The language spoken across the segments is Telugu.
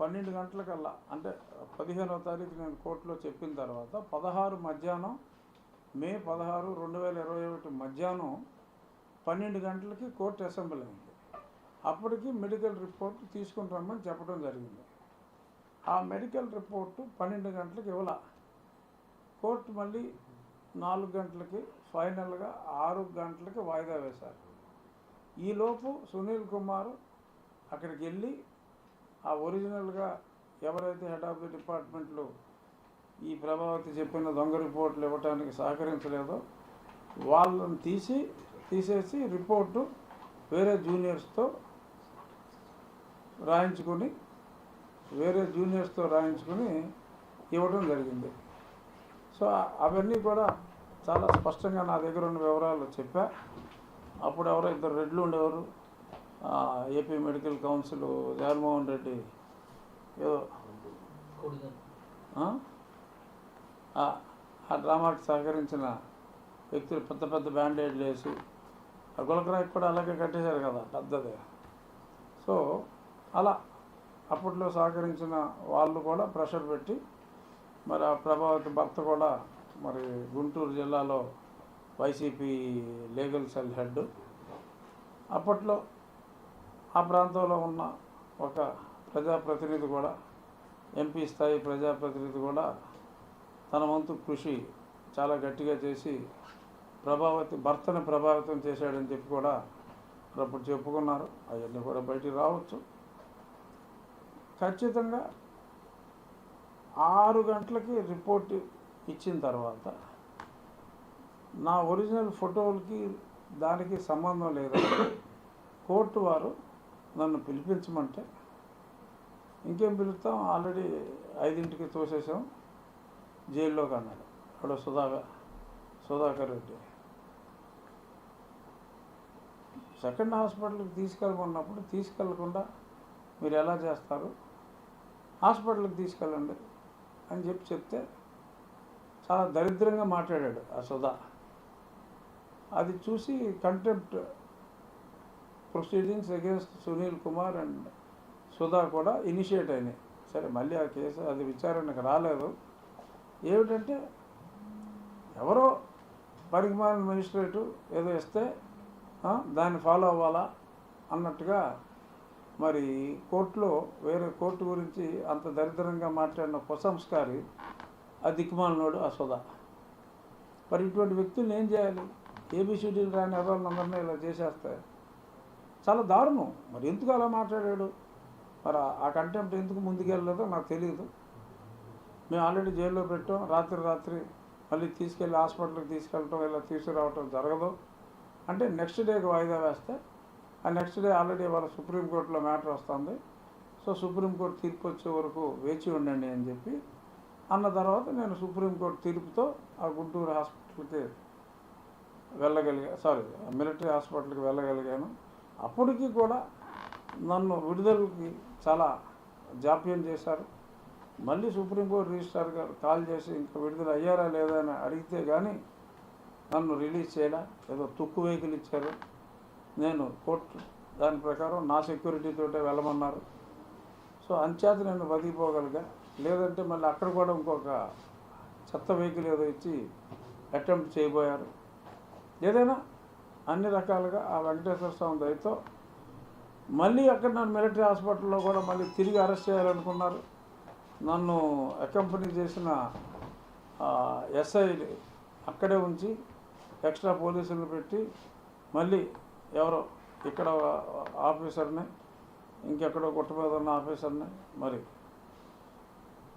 పన్నెండు గంటలకల్లా అంటే పదిహేనవ తారీఖు నేను కోర్టులో చెప్పిన తర్వాత పదహారు మధ్యాహ్నం మే పదహారు రెండు వేల ఇరవై ఒకటి మధ్యాహ్నం పన్నెండు గంటలకి కోర్టు అసెంబ్లీ అయింది. అప్పటికి మెడికల్ రిపోర్ట్ తీసుకుని రమ్మని చెప్పడం జరిగింది. ఆ మెడికల్ రిపోర్టు పన్నెండు గంటలకు ఇవ్వాల. కోర్టు మళ్ళీ నాలుగు గంటలకి ఫైనల్గా ఆరు గంటలకి వాయిదా వేశారు. ఈలోపు సునీల్ కుమార్ అక్కడికి వెళ్ళి ఆ ఒరిజినల్గా ఎవరైతే హెడ్ ఆఫ్ ది డిపార్ట్మెంట్లో ఈ ప్రభావతి చెప్పిన దొంగ రిపోర్ట్లు ఇవ్వడానికి సహకరించలేదో వాళ్ళని తీసి తీసేసి రిపోర్టు వేరే జూనియర్స్తో రాయించుకొని వేరే జూనియర్స్తో రాయించుకొని ఇవ్వడం జరిగింది. సో అవన్నీ కూడా చాలా స్పష్టంగా నా దగ్గర ఉన్న వివరాలు చెప్పా. అప్పుడు ఎవరో ఇద్దరు రెడ్లు ఉండేవారు. AP medical council Jaganmohan Reddy ఏదో ఆ? డ్రామాకి సహకరించిన వ్యక్తులు పెద్ద పెద్ద బ్యాండేడ్లు వేసి ఆ గులకరాయి కూడా అలాగే కట్టేశారు కదా పెద్దది సో అలా అప్పట్లో సహకరించిన వాళ్ళు కూడా ప్రెషర్ పెట్టి మరి ఆ ప్రభావిత భర్త కూడా మరి గుంటూరు జిల్లాలో వైసీపీ లీగల్ సెల్ హెడ్ అప్పట్లో ఆ ప్రాంతంలో ఉన్న ఒక ప్రజాప్రతినిధి కూడా ఎంపీ స్థాయి ప్రజాప్రతినిధి కూడా తన వంతు కృషి చాలా గట్టిగా చేసి ప్రభావితం భర్తను ప్రభావితం చేశాడని చెప్పి కూడా అప్పుడు చెప్పుకున్నారు. అవన్నీ కూడా బయటికి రావచ్చు. ఖచ్చితంగా ఆరు గంటలకి రిపోర్ట్ ఇచ్చిన తర్వాత నా ఒరిజినల్ ఫోటోలకి దానికి సంబంధం లేదు. కోర్టు వారు నన్ను పిలిపించమంటే ఇంకేం పిలుస్తాం? ఆల్రెడీ ఐదింటికి తోసేసాం జైల్లోకి అన్నాడు అక్కడ సుధాగా సుధాకర్ రెడ్డి. సెకండ్ హాస్పిటల్కి తీసుకెళ్ళమన్నప్పుడు తీసుకెళ్ళకుండా మీరు ఎలా చేస్తారు? హాస్పిటల్కి తీసుకెళ్ళండి అని చెప్పి చెప్తే చాలా దరిద్రంగా మాట్లాడాడు ఆ సుధా. అది చూసి contempt proceedings against Sunil Kumar and Sudha కూడా ఇనిషియేట్ అయినాయి. సరే మళ్ళీ ఆ కేసు అది విచారణకు రాలేదు. ఏమిటంటే ఎవరో పరిగమాన మెజిస్ట్రేటు ఏదో ఇస్తే దాన్ని ఫాలో అవ్వాలా అన్నట్టుగా మరి కోర్టులో వేరే కోర్టు గురించి అంత దరిద్రంగా మాట్లాడిన కుసంస్కారి ఆ దిక్కుమాలినోడు ఆ సుధా. మరి ఇటువంటి వ్యక్తులు ఏం చేయాలి? ఏబిసిడీలు రాని ఎవరినందరినీ ఇలా చేసేస్తారు చాలా దారుణం. మరి ఎందుకు అలా మాట్లాడాడు? మరి ఆ- కంటెంప్ట్ ఎందుకు ముందుకెళ్ళలేదో నాకు తెలియదు మేము ఆల్రెడీ జైల్లో పెట్టాం. రాత్రి రాత్రి మళ్ళీ తీసుకెళ్ళి హాస్పిటల్కి తీసుకెళ్ళటం ఇలా తీసుకురావటం జరగదు. అంటే నెక్స్ట్ డేకి వాయిదా వేస్తే ఆ నెక్స్ట్ డే ఆల్రెడీ వాళ్ళ సుప్రీంకోర్టులో మ్యాటర్ వస్తుంది. సో సుప్రీంకోర్టు తీర్పు వచ్చే వరకు వేచి ఉండండి అని చెప్పి అన్న తర్వాత నేను సుప్రీంకోర్టు తీర్పుతో ఆ గుంటూరు హాస్పిటల్కి వెళ్ళగలిగా సారీ మిలిటరీ హాస్పిటల్కి వెళ్ళగలిగాను. అప్పటికి కూడా నన్ను విడుదలకి చాలా జాప్యం చేశారు. మళ్ళీ సుప్రీంకోర్టు రిజిస్ట్రార్ గారు కాల్ చేసి ఇంకా విడుదల అయ్యారా లేదా అని అడిగితే కానీ నన్ను రిలీజ్ చేయలే. ఏదో తుక్కు వెహికల్ ఇచ్చారు. నేను కోర్టు దాని ప్రకారం నా సెక్యూరిటీతోటే వెళ్ళమన్నారు. సో అంచేత నేను బతికిపోగలిగా లేదంటే మళ్ళీ అక్కడ కూడా ఇంకొక చెత్త వెహికల్ ఏదో ఇచ్చి అటెంప్ట్ చేయబోయారు. ఏదైనా అన్ని రకాలుగా ఆ వెంకటేశ్వర స్వామి దయతో మళ్ళీ అక్కడ నన్ను మిలిటరీ హాస్పిటల్లో కూడా మళ్ళీ తిరిగి అరెస్ట్ చేయాలనుకున్నారు. నన్ను అకంపెనీ చేసిన ఎస్ఐ అక్కడే ఉంచి ఎక్స్ట్రా పోలీసులు పెట్టి మళ్ళీ ఎవరో ఇక్కడ ఆఫీసర్ని ఇంకెక్కడో గుట్ట మీద ఉన్న ఆఫీసర్ని మరి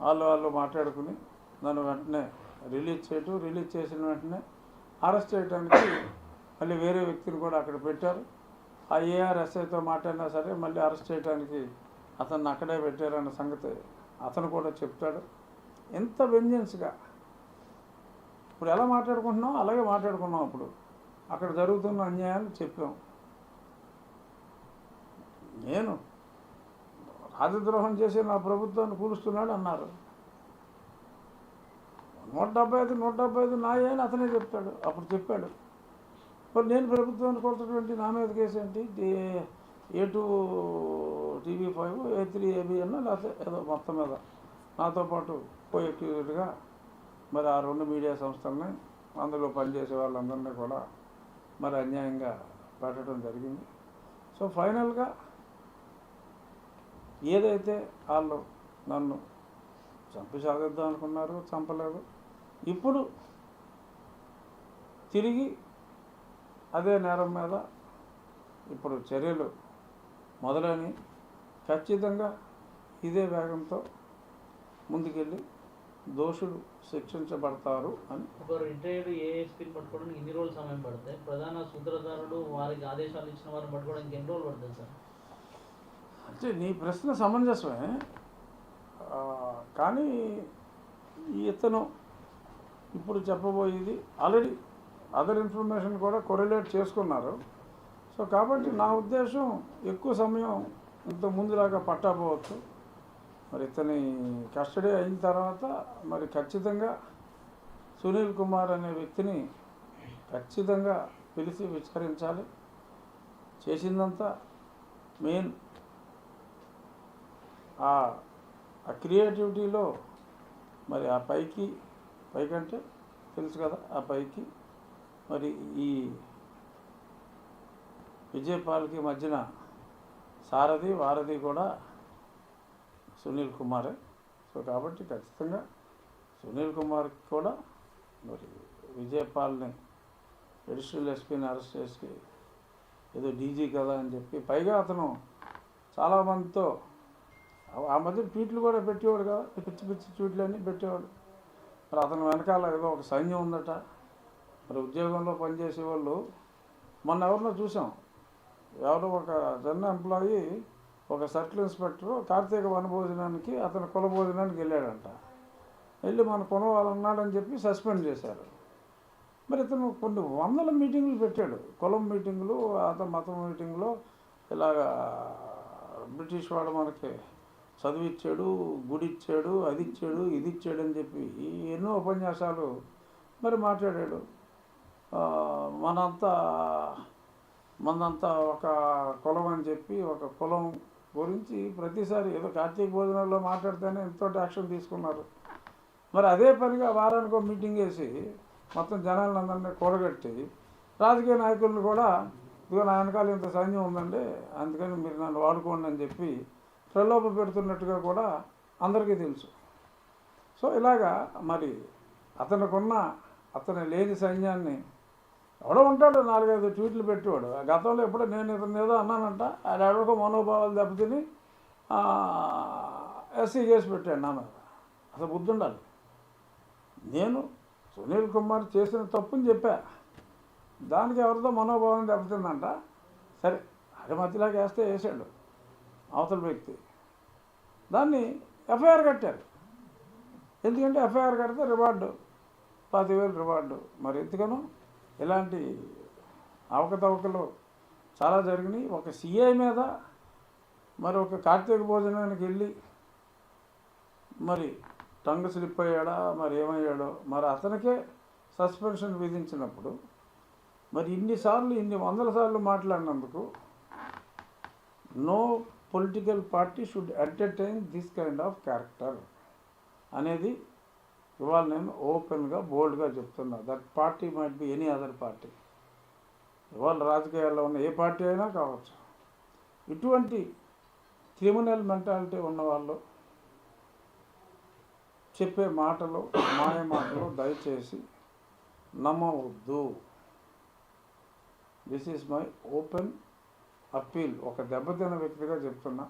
వాళ్ళు వాళ్ళు మాట్లాడుకుని నన్ను వెంటనే రిలీజ్ చేయటం రిలీజ్ చేసిన వెంటనే అరెస్ట్ చేయడానికి మళ్ళీ వేరే వ్యక్తిని కూడా అక్కడ పెట్టారు. ఆ ఏఆర్ఎస్ఐతో మాట్లాడినా సరే మళ్ళీ అరెస్ట్ చేయడానికి అతన్ని అక్కడే పెట్టారన్న సంగతి అతను కూడా చెప్తాడు. ఎంత వెంజెన్స్గా ఇప్పుడు ఎలా మాట్లాడుకుంటున్నాం? అలాగే మాట్లాడుకున్నాం అప్పుడు. అక్కడ జరుగుతున్న అన్యాయాలు చెప్పాం. నేను రాజద్రోహం చేసి నా ప్రభుత్వాన్ని కూలుస్తున్నాడు అన్నారు. నూట డెబ్బై ఐదు నూట డెబ్బై ఐదు నాయని అని అతనే చెప్తాడు. అప్పుడు చెప్పాడు. మరి నేను ప్రభుత్వాన్ని కొడుతున్నటువంటి నా మీద కేసు ఏంటి? A two TV five A three ABN లేకపోతే ఏదో మొత్తం మీద నాతో పాటు కో మరి ఆ రెండు మీడియా సంస్థల్ని అందులో పనిచేసే వాళ్ళందరినీ కూడా మరి అన్యాయంగా పెట్టడం జరిగింది. సో ఫైనల్గా ఏదైతే వాళ్ళు నన్ను చంపి సాగిద్దాం అనుకున్నారు చంపలేదు ఇప్పుడు తిరిగి అదే నేరం మీద ఇప్పుడు చర్యలు మొదలైనవి ఖచ్చితంగా ఇదే వేగంతో ముందుకెళ్ళి దోషులు శిక్షించబడతారు అని. ఒక రిటైర్డ్ ఏఎస్పీని పట్టుకోవడానికి ఎన్ని రోజులు సమయం పడతాయి ప్రధాన సూత్రధారుడు వారికి ఆదేశాలు ఇచ్చిన వారిని పట్టుకోవడానికి ఎన్ని రోజులు పడుతుంది సార్? అంటే నీ ప్రశ్న సమంజసమే. కానీ ఈ ఇతను ఇప్పుడు చెప్పబోయేది ఆల్రెడీ అదర్ ఇన్ఫర్మేషన్ కూడా కొరిలేట్ చేసుకున్నారు. సో కాబట్టి నా ఉద్దేశం ఎక్కువ సమయం ఇంత ముందులాగా పట్టకపోవచ్చు. మరి ఇతని కస్టడీ అయిన తర్వాత మరి ఖచ్చితంగా సునీల్ కుమార్ అనే వ్యక్తిని ఖచ్చితంగా పిలిచి విచారించాలి. చేసిందంతా మెయిన్ ఆ ఆ క్రియేటివిటీలో మరి ఆ పైకి పైకంటే తెలుసు కదా ఆ పైకి మరి ఈ విజయపాల్కి మధ్యన సారథి వారధి కూడా సునీల్ కుమారే. సో కాబట్టి ఖచ్చితంగా సునీల్ కుమార్కి కూడా మరి విజయపాల్ని అడిషనల్ ఎస్పీని అరెస్ట్ చేసి ఏదో డీజీ కదా అని చెప్పి పైగా అతను చాలామందితో ఆ- ఆ మధ్య ట్వీట్లు కూడా పెట్టేవాడు కదా పిచ్చి పిచ్చి ట్వీట్లు అన్నీ పెట్టేవాడు. మరి అతను వెనకాల ఏదో ఒక సైన్యం ఉందట. మరి ఉద్యోగంలో పనిచేసే వాళ్ళు మొన్న ఎవరినో చూసాం. ఎవరో ఒక జన్ ఎంప్లాయీ ఒక సర్కిల్ ఇన్స్పెక్టర్ కార్తీక వనభోజనానికి అతని కుల భోజనానికి వెళ్ళాడంట. వెళ్ళి మన కొనవాలన్నాడని చెప్పి సస్పెండ్ చేశారు. మరి ఇతను కొన్ని వందల మీటింగులు పెట్టాడు. కులం మీటింగులు అతను మతం మీటింగ్లో ఇలాగా బ్రిటిష్ వాడు మనకి చదివిచ్చాడు గుడి ఇచ్చాడు అది ఇచ్చాడు ఇది ఇచ్చాడు అని చెప్పి ఎన్నో ఉపన్యాసాలు మరి మాట్లాడాడు. మనంతా మనంతా ఒక కులం అని చెప్పి ఒక కులం గురించి ప్రతిసారి ఏదో కార్తీక భోజనాల్లో మాట్లాడితేనే ఎంతో యాక్షన్ తీసుకున్నారు. మరి అదే పనిగా వారానికి ఒక మీటింగ్ వేసి మొత్తం జనాలను అందరినీ కూడగట్టి రాజకీయ నాయకులను కూడా ఇదిగో నా వెనకాల ఇంత సైన్యం ఉందండి అందుకని మీరు నన్ను వాడుకోండి అని చెప్పి ప్రలోభ పెడుతున్నట్టుగా కూడా అందరికీ తెలుసు. సో ఇలాగా మరి అతనికున్న అతని లేని సైన్యాన్ని ఎవడో ఉంటాడు నాలుగైదు ట్వీట్లు పెట్టేవాడు. ఆ గతంలో ఎప్పుడో నేను ఇతను ఏదో అన్నానంట ఆయన ఎవరికో మనోభావాలు దెబ్బతిని ఎస్సీ చేసి పెట్టాడు నా మీద. అసలు బుద్ధి ఉండాలి నేను సునీల్ కుమార్ చేసిన తప్పుని చెప్పా. దానికి ఎవరితో మనోభావం దెబ్బతిందంట. సరే అది మధ్యలాగా వేస్తే వేసాడు అవతల వ్యక్తి. దాన్ని ఎఫ్ఐఆర్ కట్టారు. ఎందుకంటే ఎఫ్ఐఆర్ కడితే రివార్డు పదివేలు రివార్డు. మరి ఎందుకనో? ఇలాంటి అవకతవకలు చాలా జరిగినాయి. ఒక సిఐ మీద మరి ఒక కార్తీక భోజనానికి వెళ్ళి మరి టంగ్ స్లిప్ అయ్యాడా మరి ఏమయ్యాడో మరి అతనికే సస్పెన్షన్ విధించినప్పుడు మరి ఇన్నిసార్లు ఇన్ని వందల సార్లు మాట్లాడినందుకు no political party should entertain this kind of character అనేది ఇవాళ నేను ఓపెన్గా బోల్డ్గా చెప్తున్నా. That party might be any other party. ఇవాళ రాజకీయాల్లో ఉన్న ఏ పార్టీ అయినా కావచ్చు. ఇటువంటి క్రిమినల్ మెంటాలిటీ ఉన్నవాళ్ళు చెప్పే మాటలు మాయ మాటలు దయచేసి నమ్మవద్దు. This is my open appeal ఒక దెబ్బతిన్న వ్యక్తిగా చెప్తున్నా.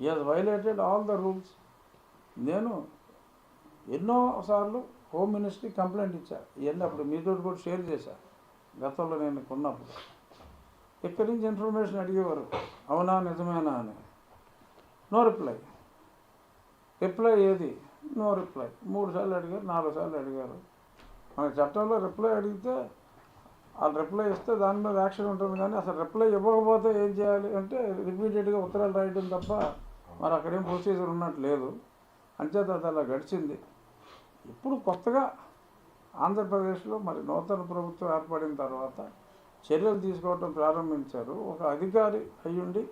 He has violated all the rules నేను ఎన్నోసార్లు హోమ్ మినిస్ట్రీ కంప్లైంట్ ఇచ్చా. ఇవన్నీ అప్పుడు మీతో కూడా షేర్ చేశా. గతంలో నేను కొన్నప్పుడు ఎక్కడి నుంచి ఇన్ఫర్మేషన్ అడిగేవారు. అవునా నిజమేనా అని. No reply. రిప్లై ఏది? No reply. మూడు సార్లు అడిగారు నాలుగు సార్లు అడిగారు. మన చట్టంలో రిప్లై అడిగితే వాళ్ళు రిప్లై ఇస్తే దాని మీద యాక్షన్ ఉంటుంది కానీ అసలు రిప్లై ఇవ్వకపోతే ఏం చేయాలి అంటే రిపీటెడ్గా ఉత్తరాలు రాయడం తప్ప మరి అక్కడేం ప్రొసీజర్ ఉన్నట్టు లేదు. అంచేత అది అలా గడిచింది. ఇప్పుడు కొత్తగా ఆంధ్రప్రదేశ్లో మరి నూతన ప్రభుత్వం ఏర్పడిన తర్వాత చర్యలు తీసుకోవటం ప్రారంభించారు. ఒక అధికారి అయ్యుండి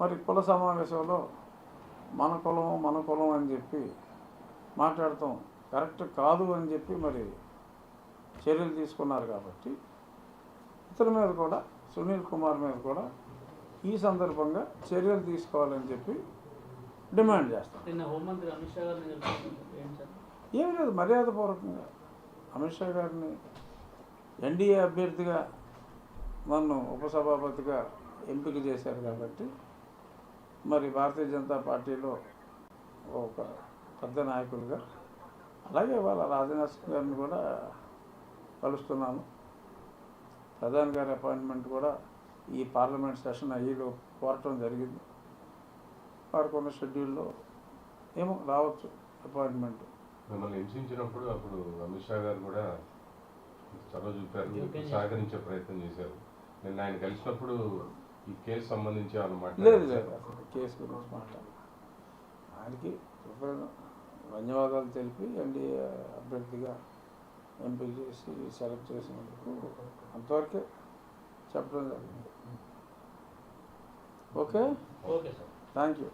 మరి కుల సమావేశంలో మన కులం మన కులం అని చెప్పి మాట్లాడటం కరెక్ట్ కాదు అని చెప్పి మరి చర్యలు తీసుకున్నారు కాబట్టి ఇతని మీద కూడా సునీల్ కుమార్ మీద కూడా ఈ సందర్భంగా చర్యలు తీసుకోవాలని చెప్పి డిమాండ్ చేస్తాం. నిన్న హోంమంత్రి అమిత్ షా గారు ఏమీ లేదు మర్యాదపూర్వకంగా. అమిత్ షా గారిని ఎన్డీఏ అభ్యర్థిగా నన్ను ఉపసభాపతిగా ఎంపిక చేశారు కాబట్టి మరి భారతీయ జనతా పార్టీలో ఒక పెద్ద నాయకులుగా అలాగే వాళ్ళ రాజనాథ్ సింగ్ గారిని కూడా కలుస్తున్నాను. ప్రధాని గారి అపాయింట్మెంట్ కూడా ఈ పార్లమెంట్ సెషన్ అయ్యిలో కోరటం జరిగింది. వారికి ఉన్న షెడ్యూల్లో ఏమో రావచ్చు అపాయింట్మెంట్. మిమ్మల్ని హింసించినప్పుడు అప్పుడు అమిత్ షా గారు కూడా చొరవ చూపారు. సహకరించే ప్రయత్నం చేశారు. నిన్న ఆయన కలిసినప్పుడు ఈ కేసు సంబంధించి ఏమైనా లేదు కేసు గురించి మాట్లాడాలి ఆయనకి ధన్యవాదాలు తెలిపి ఎన్డీఏ అభ్యర్థిగా ఎంపిక చేసి సెలెక్ట్ చేసినందుకు అంతవరకే చెప్పడం జరిగింది. Okay? Okay sir. Thank you